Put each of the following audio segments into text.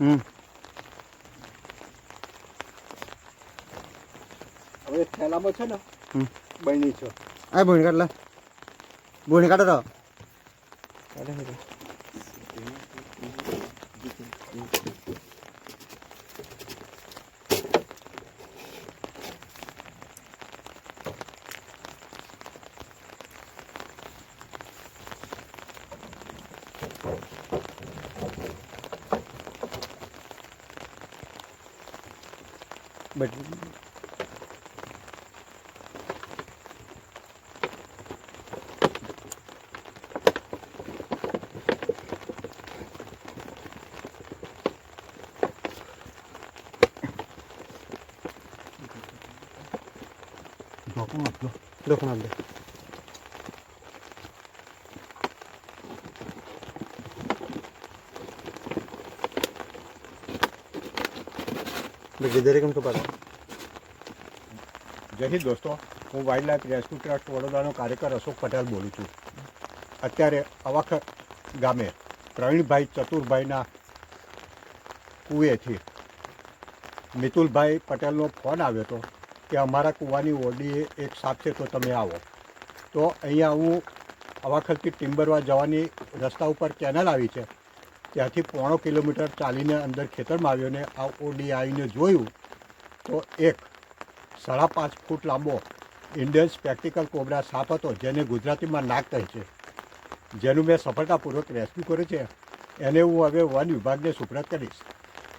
હમ હવે થેલામાં છે ને હમ. બની છે આ ભૂણી કાઢ લે ભૂણી કાઢો તો battery bak. Dokun abla. Dokun abla. Battery દરેક તો પાડો જય હિન્દ દોસ્તો હું વાઇલ્ડ લાઈફ રેસ્ક્યુ ટ્રસ્ટ વડોદરાનો કાર્યકર અશોક પટેલ બોલું છું. અત્યારે અવાખર ગામે પ્રવીણભાઈ ચતુરભાઈના કુએથી મિતુલભાઈ પટેલનો ફોન આવ્યો હતો કે અમારા કૂવાની ઓડીએ એક સાપ છે, તો તમે આવો. તો અહીંયા હું અવાખરથી ટિમ્બરવા જવાની રસ્તા ઉપર કેનલ આવી છે. ત્યાંથી પોણો કિલોમીટર ચાલીને અંદર ખેતરમાં આવ્યો ને આ ઓડીઆઈને આવીને જોયું તો એક સાડા પાંચ ફૂટ લાંબો ઇન્ડિયન સ્પેક્ટિકલ કોબરા સાપ હતો જેને ગુજરાતીમાં નાક કહે છે. જેનું મેં સફળતાપૂર્વક રેસ્ક્યુ કર્યું છે. એને હું હવે વન વિભાગને સુપ્રત કરીશ.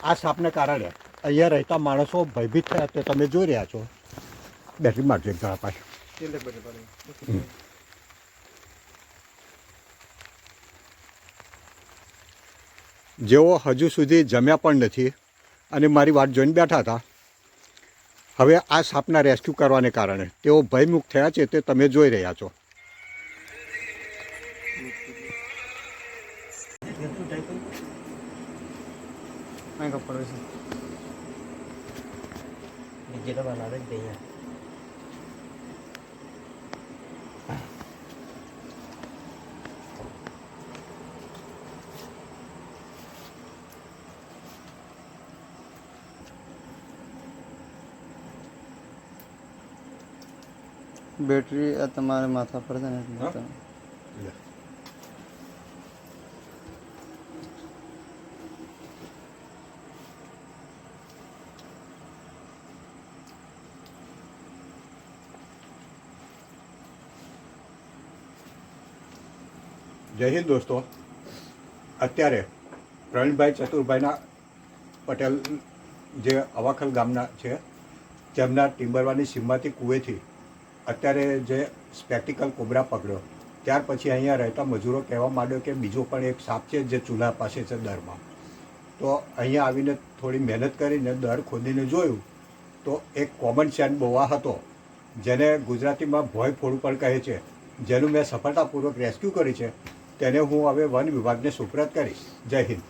આ સાપને કારણે અહીંયા રહેતા માણસો ભયભીત થયા તે તમે જોઈ રહ્યા છો. બેટરી મારજો એક જણા પાસે. જેઓ હજુ સુધી જમ્યા પણ નથી અને મારી વાત જોઈને બેઠા હતા. હવે આ સાપના રેસ્ક્યુ કરવાને કારણે તેઓ ભયમુક્ત થયા છે તે તમે જોઈ રહ્યા છો. કપડ છે. બીજે તો બનાવે જ બેટરી આ તમારે માથા પર છે ને જય હિન્દ દોસ્તો. અત્યારે પ્રવીણભાઈ ચતુરભાઈના પટેલ જે અવાખલ ગામના છે તેમના ટિમ્બરવાની સીમમાંથી કૂવેથી અત્યારે જે સ્પેક્ટિકલ કોબરા પકડ્યો, ત્યાર પછી અહીંયા રહેતા મજૂરો કહેવા માંડ્યો કે બીજો પણ એક સાપ છે જે ચૂલા પાસે છે દરમાં. તો અહીંયા આવીને થોડી મહેનત કરીને દર ખોદીને જોયું, તો એક કોમન સેન્ડ બોવા હતો, જેને ગુજરાતીમાં ભોય ફોડું પણ કહે છે. જેનું મેં સફળતાપૂર્વક રેસ્ક્યુ કરી છે. તેને હું હવે વન વિભાગને સુપ્રત કરીશ. જય હિન્દ.